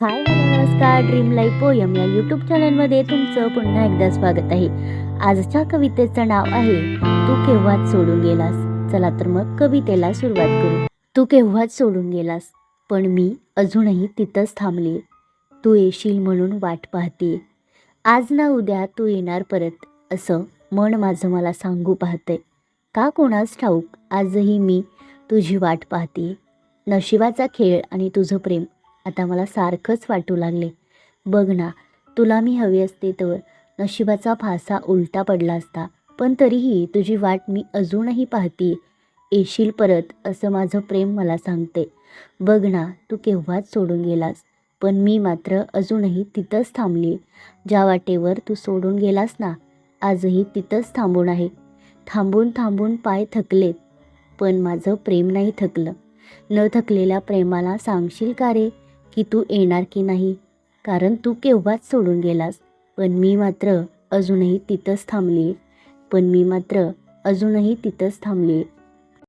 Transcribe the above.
हाय नमस्कार. Dream life poem या YouTube चॅनलमध्ये तुमचं पुन्हा एकदा स्वागत आहे. आजच्या कवितेचं नाव आहे तू केव्हाच सोडून गेलास? चला तर मग कवितेला सुरुवात करू. तू केव्हाच सोडून गेलास? पण मी अजूनही तिथंच थांबले. तू येशील म्हणून वाट पाहते आज ना उद्या तू येणार परत असं मन माझं मला सांगू पाहतंय. का कोणास ठाऊक आजही मी तुझी वाट पाहते नशिबाचा खेळ आणि तुझं प्रेम आता मला सारखंच वाटू लागले. बघ ना तुला मी हवी असते तर. नशिबाचा फासा उलटा पडला असता. पण तरीही तुझी वाट मी अजूनही पाहते. येशील परत असं माझं प्रेम मला सांगते. बघ ना तू केव्हाच सोडून गेलास. पण मी मात्र अजूनही तिथंच थांबली. ज्या वाटेवर तू सोडून गेलास ना आजही तिथंच थांबून आहे. थांबून थांबून पाय थकलेत पण माझं प्रेम नाही थकलं. न थकलेल्या प्रेमाला सांगशील का रे? की तू येणार की नाही? कारण तू केव्हाच सोडून गेलास. पण मी मात्र अजूनही तिथंच थांबली पण मी मात्र अजूनही तिथंच थांबली